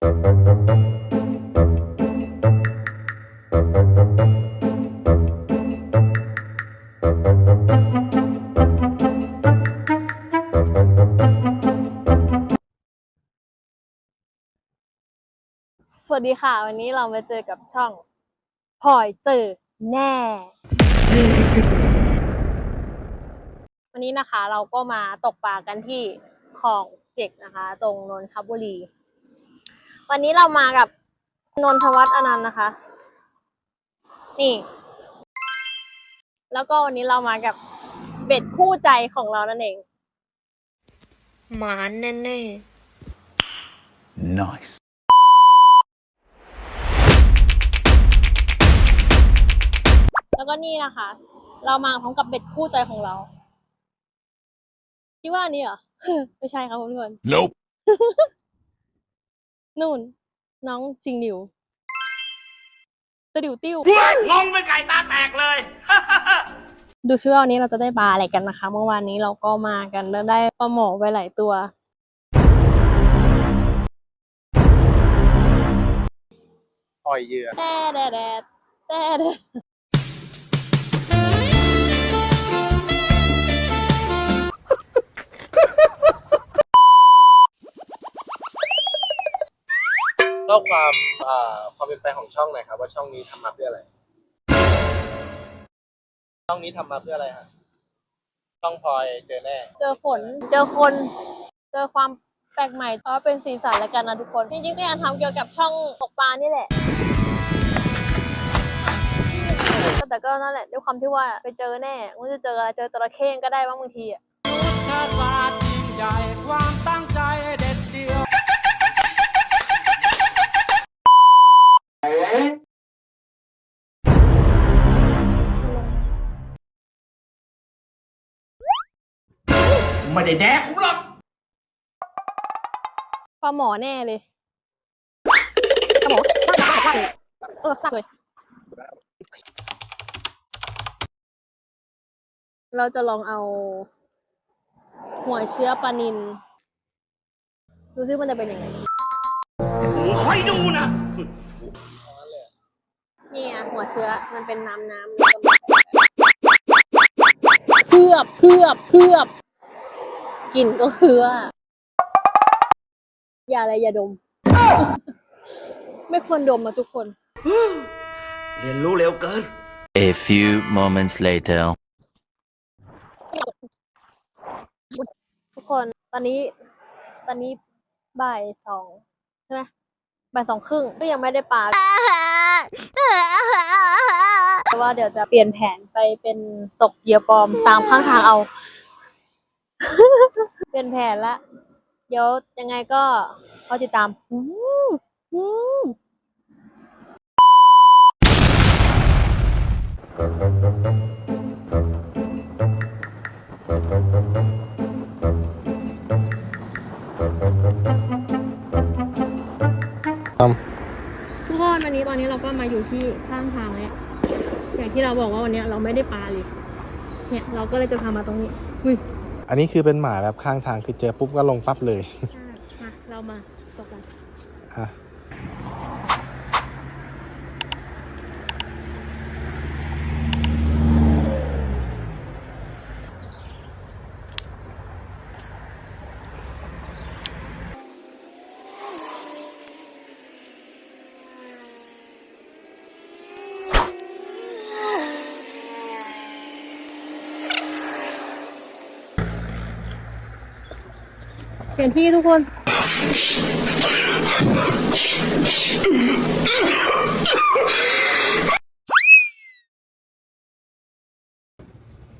สวัสดีค่ะ วันนี้เรามาเจอกับช่องพลอยเจอแน่ วันนี้นะคะเราก็มาตกปลากันที่คลองเจ็กนะคะ ตรงนนทบุรี วันนี้เรามากับนนทวัฒน์อนันต์นะคะ นี่ แล้วก็วันนี้เรามากับเบ็ดคู่ใจของเรานั่นเองหมานแน่แน่ Nice. แล้วก็นี่นะคะ เรามาพร้อมกับเบ็ดคู่ใจของเราคิดว่าอันนี้เหรอ ไม่ใช่ครับทุกคน Nope. นู่น น้องชิงดิวตะดิวติ้วงงเป็นไก่ตาแตกเลย ดูซิว่าวันนี้เราจะได้ปลาอะไรกันนะคะ เมื่อวานนี้เราก็มากันแล้วได้ปลาหมอไปหลายตัวอ่อยเหยื่อแต่แดดแดดแต่แดด ล่าความอ่าความเป็นไปของช่องหน่อยครับ ว่าช่องนี้ทำมาเพื่ออะไร ช่องนี้ทำมาเพื่ออะไรฮะช่องพลอยเจอแน่ เจอฝน เจอคน เจอความแปลกใหม่เพราะเป็นสีสันแล้วกันนะทุกคน จริงๆก็อยากทำเกี่ยวกับช่องตกปลานี่แหละ แต่ก็นั่นแหละด้วยความที่ว่าไปเจอแน่ว่าจะเจออะไรเจอจระเข้ก็ได้บ้างบางทีอะศาสตร์ยิ่งใหญ่ความตั้ง ไม่ได้แดกผมหรอกปลาหมอแน่เลยปลาหมอตั้งตั้งเออตั้งเลย เราจะลองเอา หัวเชื้อปลานินดูซิมันจะเป็นยังไงคอยดูนะนี่ไงหัวเชื้อมันเป็นน้ำน้ำแล้วก็มีเพือบเพือบเพือบ กลิ่นก็คือว่า อย่าอะไรอย่าดม ไม่ควรดมอะทุกคน เรียนรู้เร็วเกิน A few moments later. ทุกคนตอนนี้ ตอนนี้บ่ายสองใช่ไหมบ่ายสองครึ่งก็ยังไม่ได้ปลาแต่ว่าเดี๋ยวจะเปลี่ยนแผนไปเป็นตกเหยื่อปลอมตามข้างทางเอา เปลี่ยนแผนละ เดี๋ยวยังไงก็รอติดตามอืมอืมทุกคนวันนี้ตอนนี้เราก็มาอยู่ที่ข้างทางแล้วอย่างที่เราบอกว่าวันนี้เราไม่ได้ปลาเลย เนี่ยเราก็เลยจะพามาตรงนี้อุ้ย อันนี้คือเป็นหมาแบบข้างทางคือเจอปุ๊บก็ลงปั๊บเลย อะมาเรามาตกกัน อะ เปลี่ยนที่ทุกคน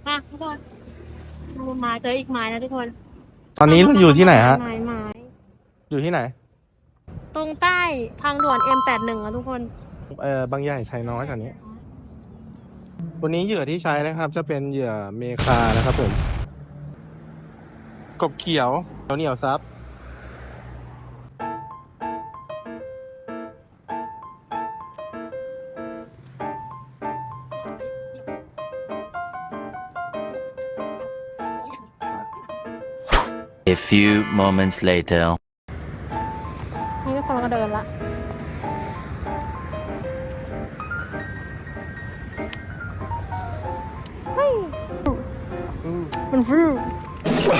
มาทุกคนเรามาเจออีกไม้นะทุกคนตอนนี้เราอยู่ที่ไหนฮะ ไม้ไม้อยู่ที่ไหน ตรงใต้ทางด่วน M81 อะทุกคน เออบางใหญ่ไซน้อยแถวนี้ วันนี้เหยื่อที่ใช้นะครับ จะเป็นเหยื่อเมคานะครับผม กบเขียวขาเหนียวซับ A few moments later นี่ทุกคนก็เดินละเฮ้ยมันฟู ไม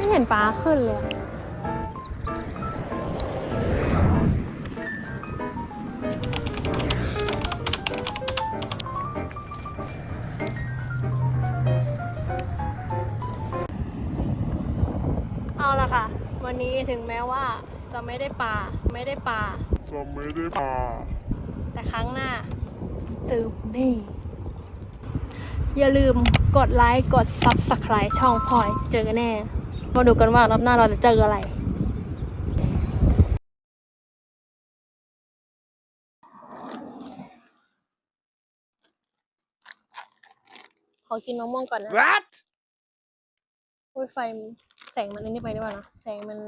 ่เห็นปลาขึ้นเลย ถึงแม้ว่าจะไม่ได้ปลาไม่ได้ปลาจะไม่ได้ปลาแต่ครั้งหน้าเจอนี่ อย่าลืมกดไลค์กด Subscribe ช่องพลอย เจอกันแน่ มาดูกันว่ารอบหน้าเราจะเจออะไรขอกินมะม่วงก่อนนะ What โอ้ยไฟมัน แสงมันอันนี้ไปด้วยนะแสงมัน